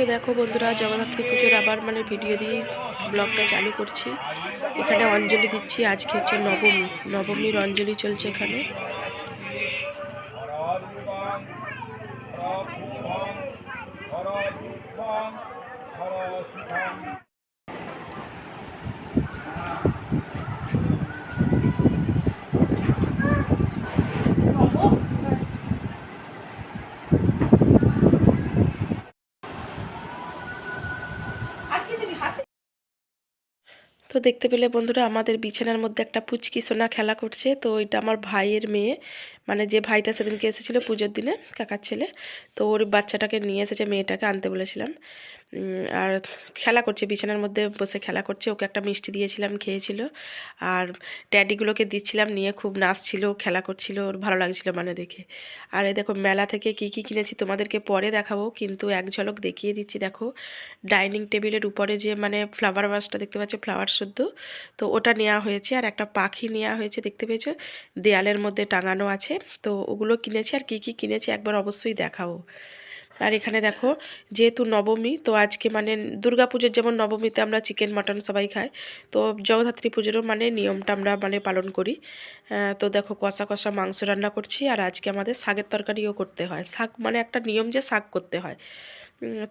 তো দেখো বন্ধুরা জগদ্ধাত্রী পুজোর আবার মানে ভিডিও দিয়ে ব্লগটা চালু করছি। এখানে অঞ্জলি দিচ্ছি, আজকে হচ্ছে নবমী। নবমীর অঞ্জলি চলছে এখানে। তো দেখতে পেলে বন্ধুরা আমাদের বিছানার মধ্যে একটা পুচকি সোনা খেলা করছে। তো এটা আমার ভাইয়ের মেয়ে। মানে যে ভাইটা সেদিনকে এসেছিল পুজোর দিনে, কাকার ছেলে। তো ওর বাচ্চাটাকে নিয়ে এসেছে, মেয়েটাকে আনতে বলেছিলাম। আর খেলা করছে, বিছানার মধ্যে বসে খেলা করছে। ওকে একটা মিষ্টি দিয়েছিলাম, খেয়েছিল। আর ড্যাডিগুলোকে দিচ্ছিলাম, নিয়ে খুব নাচছিল, খেলা করছিল, ওর ভালো লাগছিল মানে দেখে। আর এই দেখো, মেলা থেকে কি কি কিনেছি তোমাদেরকে পরে দেখাবো, কিন্তু এক ঝলক দেখিয়ে দিচ্ছি, দেখো। ডাইনিং টেবিলের উপরে যে মানে ফ্লাওয়ার বাসটা দেখতে পাচ্ছ, ফ্লাওয়ার শুদ্ধ। তো ওটা নেওয়া হয়েছে, আর একটা পাখি নেওয়া হয়েছে, দেখতে পেয়েছ? দেয়ালের মধ্যে টাঙানো আছে। তো ওগুলো কিনেছি, আর কি কি কিনেছি একবার অবশ্যই দেখাবো আর এখানে দেখো, যেহেতু নবমী, তো আজকে মানে দুর্গা পুজোর যেমন নবমীতে আমরা চিকেন, মাটন সবাই খাই, তো জগদ্ধাত্রী পুজোরও মানে নিয়মটা আমরা মানে পালন করি। তো দেখো, কষা কষা মাংস রান্না করছি, আর আজকে আমাদের শাকের তরকারিও করতে হয়। শাক মানে একটা নিয়ম যে শাক করতে হয়।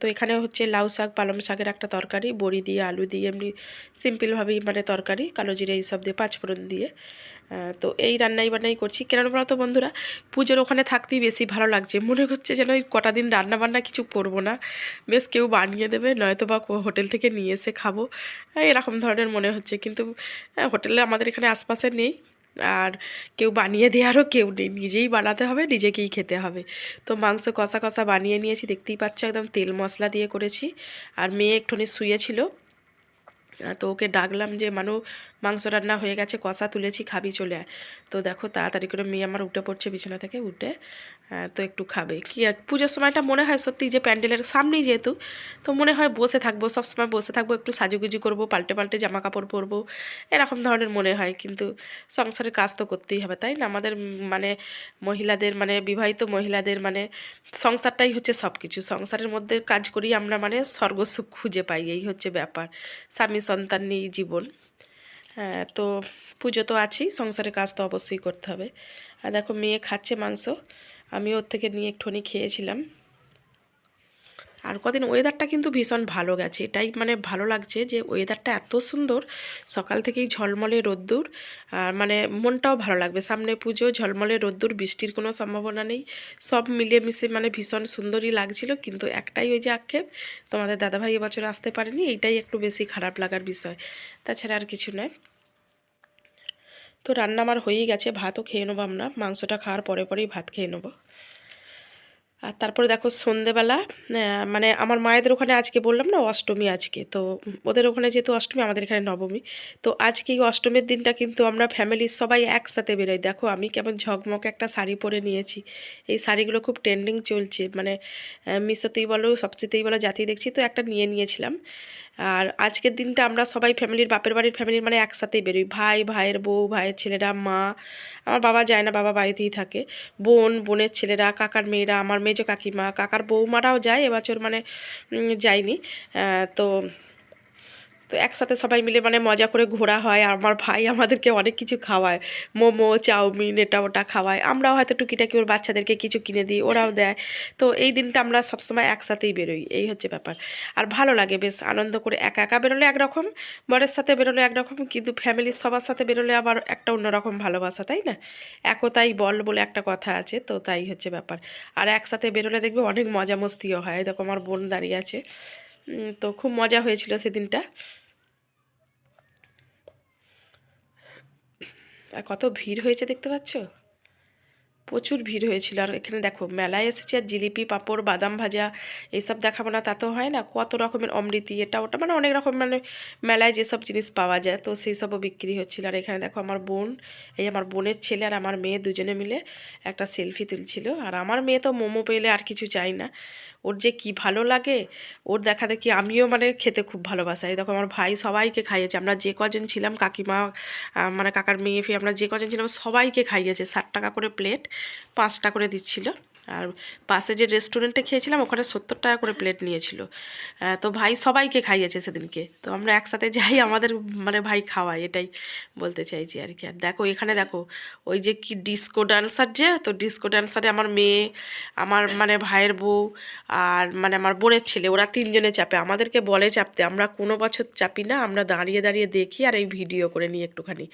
তো এখানে হচ্ছে লাউ শাক, পালং শাকের একটা তরকারি, বড়ি দিয়ে, আলু দিয়ে, এমনি সিম্পলভাবেই মানে তরকারি, কালো জিরে এইসব দিয়ে, পাঁচফোড়ন দিয়ে। তো এই রান্নাই বান্নাই করছি। কেন বলতো বন্ধুরা, পুজোর ওখানে থাকতেই বেশি ভালো লাগছে। মনে হচ্ছে যেন ওই কটা দিন রান্না বান্না কিছু করব না। বেশ কেউ বানিয়ে দেবে, নয়তো বা হোটেল থেকে নিয়ে এসে খাব। এরকম ধরনের মনে হচ্ছে। কিন্তু হোটেলে আমাদের এখানে আশপাশে নেই। আর কেউ বানিয়ে দেওয়ারও কেউ নেই নিজেই বানাতে হবে, নিজেকেই খেতে হবে। তো মাংস কষা কষা বানিয়ে নিয়েছি, দেখতেই পাচ্ছ একদম তেল মশলা দিয়ে করেছি। আর মেয়ে একটুখানি শুয়েছিল তো ওকে ডাকলাম যে, মানু, মাংস রান্না হয়ে গেছে, কষা তুলেছি, খাবি চলে আয়। তো দেখো তাড়াতাড়ি করে মেয়ে আমার উঠে পড়ছে বিছানা থেকে, উঠে তো একটু খাবে। কি আর, পুজোর সময়টা মনে হয় সত্যি যে প্যান্ডেলের সামনেই যেহেতু, তো মনে হয় বসে থাকব, সব সময় বসে থাকব, একটু সাজুগুজু করব, পাল্টে পাল্টে জামা কাপড় পরবো, এরকম ধরনের মনে হয়। কিন্তু সংসারের কাজ তো করতেই হবে, তাই না? আমাদের মানে মহিলাদের মানে বিবাহিত মহিলাদের মানে সংসারটাই হচ্ছে সব কিছু সংসারের মধ্যে কাজ করি আমরা মানে স্বর্গসুখ খুঁজে পাই, এই হচ্ছে ব্যাপার। স্বামী সন্তান নিয়ে জীবন। হ্যাঁ তো পুজো তো আছেই, সংসারের কাজ তো অবশ্যই করতে হবে। আর দেখো, মেয়ে খাচ্ছে মাংস। আমি ওর থেকে নিয়ে একটুখানি খেয়েছিলাম। আর কদিন ওয়েদারটা কিন্তু ভীষণ ভালো গেছে। এটাই মানে ভালো লাগছে যে ওয়েদারটা এত সুন্দর, সকাল থেকেই ঝলমলে রোদ্দুর, আর মানে মনটাও ভালো লাগবে। সামনে পুজো, ঝলমলে রোদ্দুর, বৃষ্টির কোনো সম্ভাবনা নেই। সব মিলিয়ে মিশে মানে ভীষণ সুন্দরই লাগছিল, কিন্তু একটাই ওই যে আক্ষেপ, তোমাদের দাদাভাই এবছর আসতে পারেনি, এইটাই একটু বেশি খারাপ লাগার বিষয়। তাছাড়া আর কিছু নয়। তো রান্না আমার হয়েই গেছে, ভাতও খেয়ে নেব আমরা। মাংসটা খাওয়ার পরে পরেই ভাত খেয়ে নেব। আর তারপরে দেখো সন্ধেবেলা মানে আমার মায়েদের ওখানে আজকে বললাম না, অষ্টমী আজকে। তো ওদের ওখানে যেহেতু অষ্টমী, আমাদের এখানে নবমী। তো আজকে এই অষ্টমীর দিনটা কিন্তু আমরা ফ্যামিলির সবাই একসাথে বেরোই। দেখো আমি কেমন ঝকমকে একটা শাড়ি পরে নিয়েছি। এই শাড়িগুলো খুব ট্রেন্ডিং চলছে। মানে মিশোতেই বলো সবচেয়েতেই বলো জাতি দেখছি তো একটা নিয়ে নিয়েছিলাম। আর আজকের দিনটা আমরা সবাই ফ্যামিলির বাপের বাড়ির ফ্যামিলির মানে একসাথেই বেরোই। ভাই, ভাইয়ের বউ, ভাইয়ের ছেলেরা, মা। আমার বাবা যায় না, বাবা বাড়িতেই থাকে। বোন, বোনের ছেলেরা, কাকার মেয়েরা, আমার মেজো কাকিমা, কাকার বৌমারাও যায়, এবছর মানে যায়নি। তো তো একসাথে সবাই মিলে মানে মজা করে ঘোরা হয়। আর আমার ভাই আমাদেরকে অনেক কিছু খাওয়ায়। মোমো, চাউমিন এটা ওটা খাওয়ায়। আমরাও হয়তো টুকিটাকি ওর বাচ্চাদেরকে কিছু কিনে দিই, ওরাও দেয়। তো এই দিনটা আমরা সবসময় একসাথেই বেরোই, এই হচ্ছে ব্যাপার। আর ভালো লাগে বেশ, আনন্দ করে একা একা বেরোলে একরকম, বরের সাথে বেরোলে একরকম, কিন্তু ফ্যামিলির সবার সাথে বেরোলে আবার একটা অন্যরকম ভালোবাসা, তাই না? একতাই বল বলে একটা কথা আছে, তো তাই হচ্ছে ব্যাপার। আর একসাথে বেরোলে দেখবে অনেক মজা মস্তিও হয় দেখো আমার বোন দাঁড়িয়ে আছে। তো খুব মজা হয়েছিল সেদিনটা। আর কত ভিড় হয়েছে দেখতে পাচ্ছ? প্রচুর ভিড় হয়েছিল। আর এখানে দেখো, মেলায় এসেছি আর জিলিপি, পাঁপড়, বাদাম ভাজা এইসব দেখাবো না, তা তো হয় না। কত রকমের অমৃতি, এটা ওটা মানে অনেক রকম মানে মেলায় যেসব জিনিস পাওয়া যায়, তো সেই সবও বিক্রি হচ্ছিল। আর এখানে দেখো আমার বোন, এই আমার বোনের ছেলে আর আমার মেয়ে দুজনে মিলে একটা সেলফি তুলছিল। আর আমার মেয়ে তো মোমো পেলে আর কিছু চাই না। ওর যে কি ভালো লাগে, ওর দেখা দেখি আমিও মানে খেতে খুব ভালোবাসাই। দেখো আমার ভাই সবাইকে খাইয়েছে। আমরা যে কজন ছিলাম, কাকিমা মানে কাকার মেয়ে, ফিয়ে আমরা যে কজন ছিলাম, সবাইকে খাইয়েছে। ষাট টাকা করে প্লেট পাঁচটা করে দিচ্ছিল। আর পাশে যে রেস্টুরেন্টে খেয়েছিলাম, ওখানে সত্তর টাকা করে প্লেট নিয়েছিল। তো ভাই সবাইকে খাইয়েছে সেদিনকে। তো আমরা একসাথে যাই, আমাদের মানে ভাই খাওয়াই এটাই বলতে চাইছি আর কি। আর দেখো, এখানে দেখো, ওই যে কি ডিস্কো ডান্সার যে, তো ডিস্কো ডান্সারে আমার মেয়ে, আমার মানে ভাইয়ের বউ আর মানে আমার বোনের ছেলে, ওরা তিনজনে চাপে। আমাদেরকে বলে চাপতে, আমরা কোনো বছর চাপি না, আমরা দাঁড়িয়ে দাঁড়িয়ে দেখি আর এই ভিডিও করে নিই একটুখানি।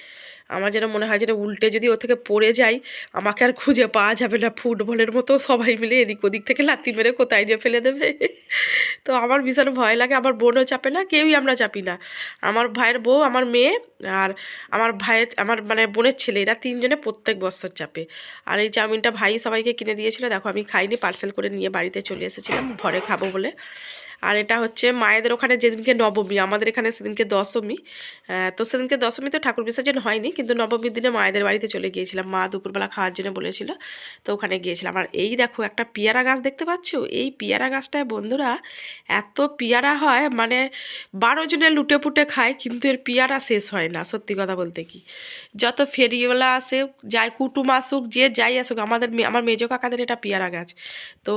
আমার যেন মনে হয় যেন উল্টে যদি ও থেকে পড়ে যাই, আমাকে আর খুঁজে পাওয়া যাবে না ফুটবলের মতো সবাই মিলে এদিক ওদিক থেকে লাথি মেরে কোথায় যে ফেলে দেবে। তো আমার ভীষণ ভয় লাগে, আমার বোনও চাপে না, কেউই আমরা চাপি না। আমার ভাইয়ের বউ, আমার মেয়ে আর আমার ভাইয়ের, আমার মানে বোনের ছেলে, এরা তিনজনে প্রত্যেক বছর চাপে। আর এই চাউমিনটা ভাই সবাইকে কিনে দিয়েছিল, দেখো আমি খাইনি, পার্সেল করে নিয়ে বাড়িতে চলে এসেছিলাম, ঘরে খাব বলে। আর এটা হচ্ছে মায়েদের ওখানে যেদিনকে নবমী, আমাদের এখানে সেদিনকে দশমী। তো সেদিনকে দশমীতে ঠাকুর বিসর্জন হয়নি, কিন্তু নবমীর দিনে মায়েদের বাড়িতে চলে গিয়েছিলাম। মা দুপুরবেলা খাওয়ার জন্য বলেছিল, তো ওখানে গিয়েছিলাম। আর এই দেখো, একটা পিয়ারা গাছ দেখতে পাচ্ছ? এই পিয়ারা গাছটায় বন্ধুরা এত পিয়ারা হয় মানে বারো জনে লুটে পুটে খায়, কিন্তু এর পিয়ারা শেষ হয় না, সত্যি কথা বলতে কি। যত ফেরিওয়ালা আসে যাই কুটুম আসুক, যে যাই আসুক, আমাদের আমার মেজো কাকাদের এটা পিয়ারা গাছ। তো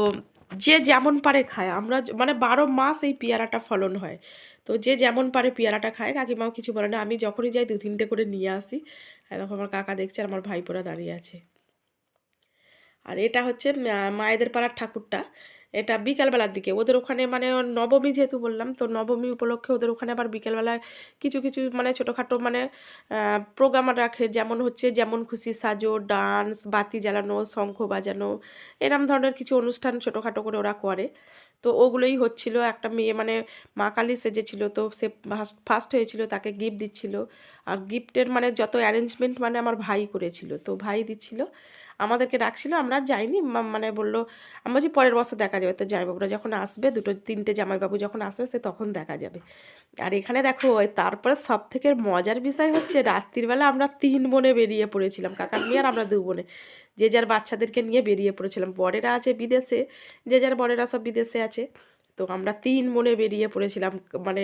যে যেমন পারে খায়। আমরা মানে বারো মাস এই পেয়ারাটা ফলন হয়। তো যে যেমন পারে পেয়ারাটা খায়, কাকিমাও কিছু বলে না, আমি যখনই যাই দু তিনটে করে নিয়ে আসি। এখন আমার কাকা দেখছে আর আমার ভাইপোরা দাঁড়িয়ে আছে। আর এটা হচ্ছে মায়েদের পাড়ার ঠাকুরটা। এটা বিকালবেলার দিকে। ওদের ওখানে মানে নবমী যেহেতু বললাম, তো নবমী উপলক্ষে ওদের ওখানে আবার বিকেলবেলায় কিছু কিছু মানে ছোটোখাটো মানে প্রোগ্রাম রাখে। যেমন হচ্ছে, যেমন খুশি সাজো ডান্স বাতি জ্বালানো, শঙ্খ বাজানো, এরম ধরনের কিছু অনুষ্ঠান ছোটোখাটো করে ওরা করে। তো ওগুলোই হচ্ছিল। একটা মেয়ে মানে মা কালী সেজেছিল, তো সে ফার্স্ট হয়েছিল, তাকে গিফট দিচ্ছিল। আর গিফটের মানে যত অ্যারেঞ্জমেন্ট মানে আমার ভাই করেছিল, তো ভাই দিচ্ছিল। আমাদেরকে ডাকছিল, আমরা যাইনি। মানে বলল, আমি বলছি পরের বছর দেখা যাবে। তো জামাইবাবুরা যখন আসবে, দুটো, তিনটে জামাইবাবু যখন আসবে, সে তখন দেখা যাবে। আর এখানে দেখো তারপরে সব থেকে মজার বিষয় হচ্ছে রাত্রিবেলা আমরা তিন বোনে বেরিয়ে পড়েছিলাম। কাকার মেয়ে আর আমরা দু বোনে। যে যার বাচ্চাদেরকে নিয়ে বেরিয়ে পড়েছিলাম। বরেরা আছে বিদেশে, যে যার বরেরা সব বিদেশে আছে। তো আমরা তিন মনে বেরিয়ে পড়েছিলাম। মানে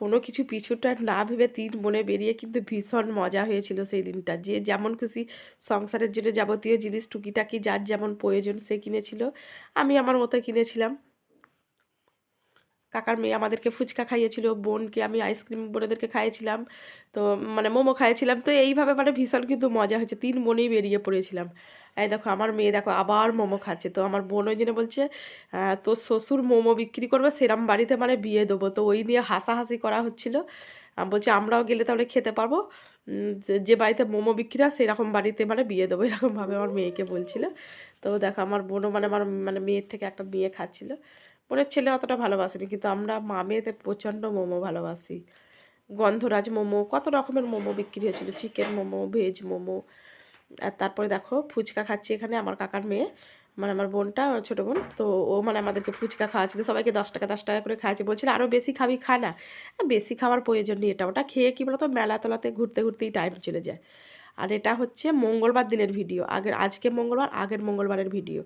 কোনো কিছু পিছুটা না ভেবে তিন মনে বেরিয়ে কিন্তু ভীষণ মজা হয়েছিল সেই দিনটা। যে যেমন খুশি সংসারের জন্য যাবতীয় জিনিস টুকিটাকি যার যেমন প্রয়োজন সে কিনেছিল। আমি আমার মতো কিনেছিলাম। কাকার মেয়ে আমাদেরকে ফুচকা খাইয়েছিল, বোনকে আমি আইসক্রিম বোনেদেরকে খাইয়েছিলাম। তো মানে মোমো খাইয়েছিলাম। তো এইভাবে মানে ভীষণ কিন্তু মজা হয়েছে। তিন বোনেই বেরিয়ে পড়েছিলাম। এই দেখো, আমার মেয়ে দেখো আবার মোমো খাচ্ছে। তো আমার বোন ওই জন্য বলছে তোর শ্বশুর মোমো বিক্রি করবে, সেরম বাড়িতে মানে বিয়ে দেবো। তো ওই নিয়ে হাসাহাসি করা হচ্ছিল। বলছে, আমরাও গেলে তাহলে খেতে পারব। যে- বাড়িতে মোমো বিক্রি হয়, সেরকম বাড়িতে মানে বিয়ে দেবো। এরকমভাবে আমার মেয়েকে বলছিল। তো দেখো, আমার বোনও মানে আমার মানে মেয়ের থেকে একটা মেয়ে খাচ্ছিল। বোনের ছেলে অতটা ভালোবাসেনি, কিন্তু আমরা মা মেয়েতে প্রচণ্ড মোমো ভালোবাসি। গন্ধরাজ মোমো, কত রকমের মোমো বিক্রি হয়েছিল চিকেন মোমো ভেজ মোমো। আর তারপরে দেখো, ফুচকা খাচ্ছি এখানে আমার কাকার মেয়ে মানে আমার বোনটা ছোটো বোন। তো ও মানে আমাদেরকে ফুচকা খাওয়াচ্ছিল, সবাইকে দশ টাকা দশ টাকা করে খাওয়াচ্ছে। বলছিল আরও বেশি খাবি, খা না। বেশি খাওয়ার প্রয়োজন নেই এটা। ওটা খেয়ে কী বলতো, মেলা তলাতে ঘুরতে, ঘুরতেই টাইম চলে যায়। আর এটা হচ্ছে মঙ্গলবার দিনের ভিডিও। আগের, আজকে মঙ্গলবার, আগের মঙ্গলবারের ভিডিও।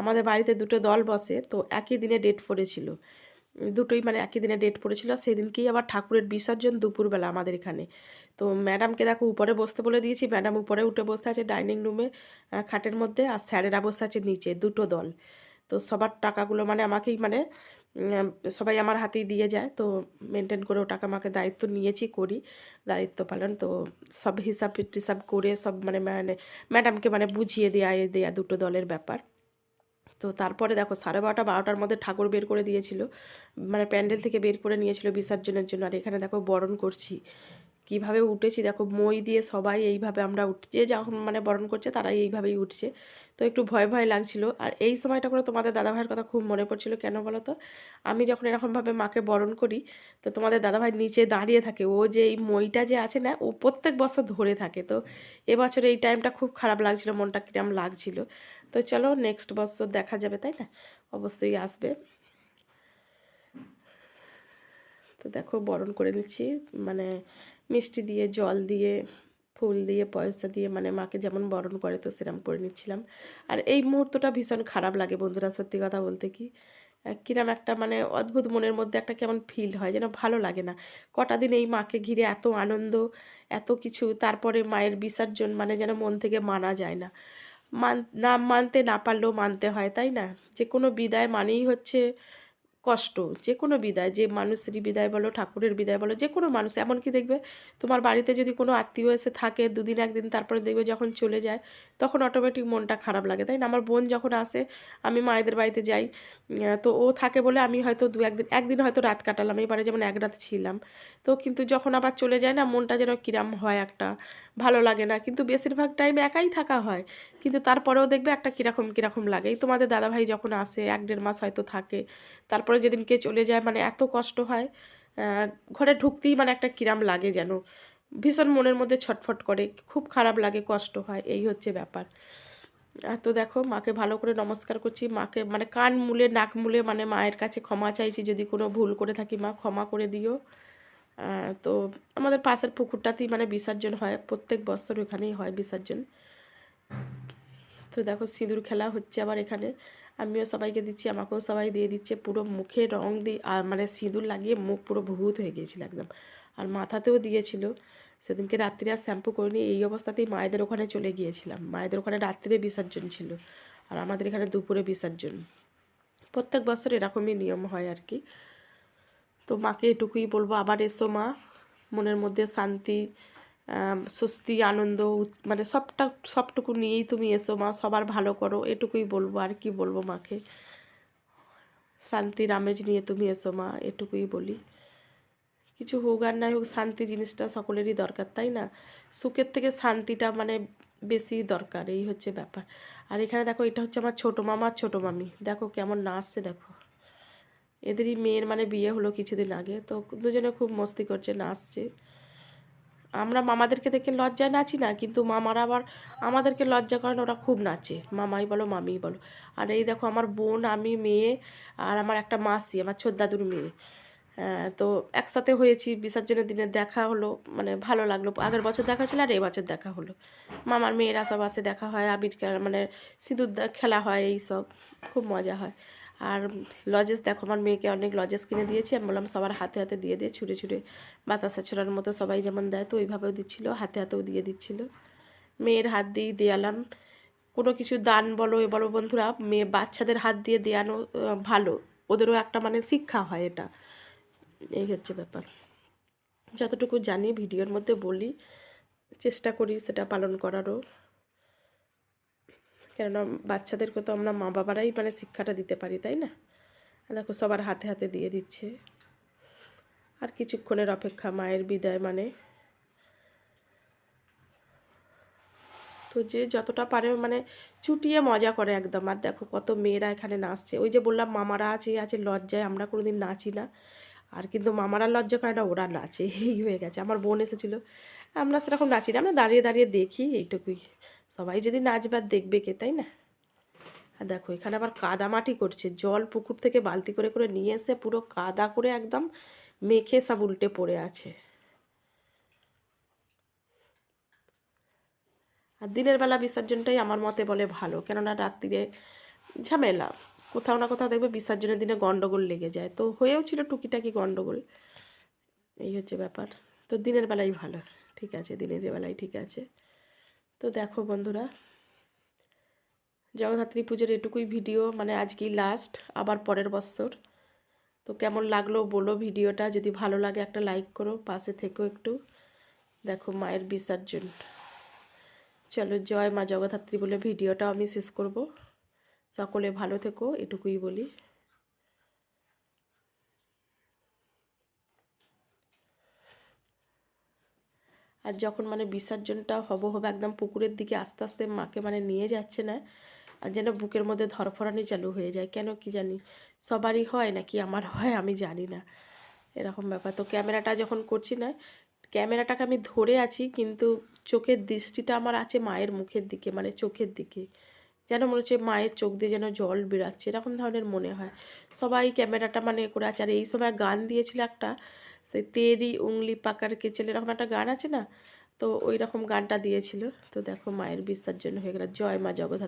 আমাদের বাড়িতে দুটো দল বসে, তো একই দিনে ডেট পড়েছিল। দুটোই মানে একই দিনে ডেট পড়েছিল, সেদিনকেই আবার ঠাকুরের বিসর্জন দুপুরবেলা আমাদের এখানে। তো ম্যাডামকে দেখো উপরে বসতে বলে দিয়েছি, ম্যাডাম উপরে উঠে বসে আছে ডাইনিং রুমে খাটের মধ্যে, আর স্যারেরা বসে আছে নিচে, দুটো দল। তো সবার টাকাগুলো মানে আমাকেই মানে সবাই আমার হাতেই দিয়ে যায়। তো মেনটেন করে ও টাকা আমাকে দায়িত্ব নিয়েছি, করি, দায়িত্ব পালন। তো সব হিসাব টিসাব করে সব মানে মানে ম্যাডামকে মানে বুঝিয়ে দেয়া দেয়া দুটো দলের ব্যাপার। তো তারপরে দেখো সাড়ে বারোটা, বারোটার মধ্যে ঠাকুর বের করে দিয়েছিল। মানে প্যান্ডেল থেকে বের করে নিয়েছিল বিসর্জনের জন্য। আর এখানে দেখো বরণ করছি। কীভাবে উঠেছি? দেখো, মই দিয়ে সবাই এইভাবে আমরা উঠছি। যখন মানে বরণ করছে, তারাই এইভাবেই উঠছে। তো একটু ভয় ভয় লাগছিল। আর এই সময়টা করে তোমাদের দাদাভাইয়ের কথা খুব মনে পড়ছিল। কেন বলো তো? আমি যখন এরকমভাবে মাকে বরণ করি, তো তোমাদের দাদাভাই নিচে দাঁড়িয়ে থাকে। ও যে এই মইটা যে আছে না, ও প্রত্যেক বছর ধরে থাকে। তো এবছর এই টাইমটা খুব খারাপ লাগছিল, মনটা কিরম লাগছিল। তো চলো নেক্সট বছর দেখা যাবে, তাই না? অবশ্যই আসবে। তো দেখো, বরণ করে নিচ্ছি। মানে মিষ্টি দিয়ে, জল দিয়ে, ফুল দিয়ে, পয়সা দিয়ে মানে মাকে যেমন বরণ করে তো সেরকম করে নিচ্ছিলাম। আর এই মুহূর্তটা ভীষণ খারাপ লাগে বন্ধুরা, সত্যি কথা বলতে কি। কিরম একটা মানে অদ্ভুত মনের মধ্যে একটা কেমন ফিল হয়, যেন ভালো লাগে না। কটা দিন এই মাকে ঘিরে এত আনন্দ, এত কিছু, তারপরে মায়ের বিসর্জন মানে যেন মন থেকে মানা যায় না। মান, না, মানতে না পারলেও মানতে হয়, তাই না? যে কোনো বিদায় মানেই হচ্ছে কষ্ট যে কোনো বিদায়, যে মানুষেরই বিদায় বলো, ঠাকুরের বিদায় বলো যে কোনো মানুষ, এমনকি দেখবে তোমার বাড়িতে যদি কোনো আত্মীয় এসে থাকে দুদিন, একদিন, তারপরে দেখবে যখন চলে যায়, তখন অটোমেটিক মনটা খারাপ লাগে, তাই না? আমার বোন যখন আসে, আমি মায়েদের বাড়িতে যাই তো ও থাকে বলে আমি হয়তো দু একদিন একদিন হয়তো রাত কাটালাম, এবারে যেমন এক রাত ছিলাম, তো কিন্তু যখন আবার চলে যায় না, মনটা যেন কিরাম হয় একটা ভালো লাগে না। কিন্তু বেশিরভাগ টাইম একাই থাকা হয়। কিন্তু তারপরেও দেখবে একটা কীরকম কীরকম লাগে। এই তোমাদের দাদাভাই যখন আসে, এক দেড় মাস হয়তো থাকে, তারপরে যেদিনকে চলে যায় মানে এত কষ্ট হয় ঘরে ঢুকতেই মানে একটা কিরাম লাগে যেন। ভীষণ মনের মধ্যে ছটফট করে, খুব খারাপ লাগে, কষ্ট হয়, এই হচ্ছে ব্যাপার। তো দেখো, মাকে ভালো করে নমস্কার করছি। মাকে মানে কান মুলে, নাক মুলে মানে মায়ের কাছে ক্ষমা চাইছি। যদি কোনো ভুল করে থাকি, মা ক্ষমা করে দিও। তো আমাদের পাশের পুকুরটাতেই মানে বিসর্জন হয়, প্রত্যেক বছর ওখানেই হয় বিসর্জন। তো দেখো সিঁদুর খেলা হচ্ছে আবার এখানে। আমিও সবাইকে দিচ্ছি, আমাকেও সবাই দিয়ে দিচ্ছে, পুরো মুখে রং দিয়ে আর মানে সিঁদুর লাগিয়ে মুখ পুরো ভূত হয়ে গিয়েছিল একদম। আর মাথাতেও দিয়েছিল। সেদিনকে রাত্রে আর শ্যাম্পু করিনি, এই অবস্থাতেই মায়েদের ওখানে চলে গিয়েছিলাম। মায়েদের ওখানে রাত্রে বিসর্জন ছিল, আর আমাদের এখানে দুপুরে বিসর্জন। প্রত্যেক বছর এরকমই নিয়ম হয় আর কি। তো মাকে এটুকুই বলব, আবার এসো মা। মনের মধ্যে শান্তি স্বস্তি, আনন্দ মানে সবটা, সবটুকু নিয়েই তুমি এসো মা, সবার ভালো করো, এটুকুই বলব, আর কি বলব মাকে। শান্তির আমেজ নিয়ে তুমি এসো মা, এটুকুই বলি। কিছু হোক আর নাই হোক, শান্তি জিনিসটা সকলেরই দরকার, তাই না? সুখের থেকে শান্তিটা মানে বেশি দরকার, এই হচ্ছে ব্যাপার। আর এখানে দেখো, এটা হচ্ছে আমার ছোটো মামা, ছোটো মামি। দেখো কেমন না আসছে দেখো। এদেরই মেয়ের মানে বিয়ে হলো কিছুদিন আগে, তো দুজনে খুব মস্তি করছে, নাচছে। আমরা মামাদেরকে দেখে লজ্জায় নাচি না, কিন্তু মামারা আবার আমাদেরকে লজ্জা করেন, ওরা খুব নাচে। মামাই বলো, মামিই বলো। আর এই দেখো, আমার বোন, আমি, মেয়ে আর আমার একটা মাসি, আমার ছোদ্দাদুর মেয়ে। তো একসাথে হয়েছি, বিসর্জনের দিনে দেখা হলো মানে ভালো লাগল। আগের বছর দেখা হয়েছিল আর এবছর দেখা হলো। মামার মেয়েরা আসে দেখা হয়, আবির মানে সিঁদুর খেলা হয় এই সব খুব মজা হয়। আর লজেস দেখো আমার মেয়েকে অনেক লজেস কিনে দিয়েছি। আমি বললাম, সবার হাতে হাতে দিয়ে দিয়ে ছুঁড়ে ছুঁড়ে বাতাসা ছোড়ার মতো সবাই যেমন দেয়, তো ওইভাবেও দিচ্ছিল, হাতে হাতেও দিয়ে দিচ্ছিল। মেয়ের হাত দিয়েই দেয়ালাম কোনো কিছু দান বলো, এ বলো বন্ধুরা, মেয়ে বাচ্চাদের হাত দিয়ে দেয়ানো ভালো। ওদেরও একটা মানে শিক্ষা হয় এটা। এই হচ্ছে ব্যাপার। যতটুকু জানি, ভিডিওর মধ্যে বলি, চেষ্টা করি সেটা পালন করারও। কেননা বাচ্চাদেরকে তো আমরা মা বাবারাই মানে শিক্ষাটা দিতে পারি, তাই না? দেখো সবার হাতে হাতে দিয়ে দিচ্ছে। আর কিছুক্ষণের অপেক্ষা, মায়ের বিদায় মানে। তো যে যতটা পারে মানে চুটিয়ে মজা করে একদম। আর দেখো কত মেয়েরা এখানে নাচছে। ওই যে বললাম, মামারা আছে আছে লজ্জায় আমরা কোনোদিন নাচি না। আর কিন্তু মামারা লজ্জা করে না, ওরা নাচে এই হয়ে গেছে। আমার বোন এসেছিল, আমরা সেরকম নাচি না। আমরা দাঁড়িয়ে দাঁড়িয়ে দেখি এইটুকুই। সবাই যদি নাচবার দেখবে কে, তাই না? আর দেখো, এখানে আবার কাদামাটি করছে। জল পুকুর থেকে বালতি করে করে নিয়ে এসে পুরো কাদা করে একদম মেখে সব উল্টে পড়ে আছে। আর দিনের বেলা বিসর্জনটাই আমার মতে বলে ভালো, কেননা রাত্রিরে ঝামেলা। কোথাও না কোথাও দেখবে বিসর্জনের দিনে গন্ডগোল লেগে যায়। তো হয়েও ছিল টুকিটাকি গন্ডগোল। এই হচ্ছে ব্যাপার। তো দিনের বেলাই ভালো, ঠিক আছে, দিনের বেলাই ঠিক আছে। তো দেখো বন্ধুরা জগদ্ধাত্রী পুজোর এটুকুই ভিডিও মানে আজকেই লাস্ট আবার পরের বছর। তো কেমন লাগল বলো ভিডিওটা, যদি ভালো লাগে একটা লাইক করো, পাশে থেকো একটু। দেখো মায়ের বিসর্জন। চলো জয় মা জগদ্ধাত্রী বলে ভিডিওটা আমি শেষ করব। সকলে ভালো থেকো, এটুকুই বলি। আর যখন মানে বিসর্জনটা হব হবে একদম পুকুরের দিকে আস্তে আস্তে মাকে মানে নিয়ে যাচ্ছে না, আর যেন বুকের মধ্যে ধরফরানি চালু হয়ে যায়। কেন কি জানি? সবারই হয় নাকি আমার হয় আমি জানি না। এরকম ব্যাপার। তো ক্যামেরাটা যখন করছি না, ক্যামেরাটাকে আমি ধরে আছি, কিন্তু চোখের দৃষ্টিটা আমার আছে মায়ের মুখের দিকে মানে চোখের দিকে। যেন মনে হচ্ছে মায়ের চোখ দিয়ে যেন জল বেরাচ্ছে, এরকম ধরনের মনে হয়। সবাই ক্যামেরাটা মানে করে আছে। আর এই সময় গান দিয়েছিল একটা সেই তেরি, উংলি, পাকার কেচেল এরকম একটা গান আছে না? তো ওই রকম গানটা দিয়েছিল। তো দেখো মায়ের বিশ্বাস জন্য হয়ে গেল। জয় মা জগদ্ধাত্রী।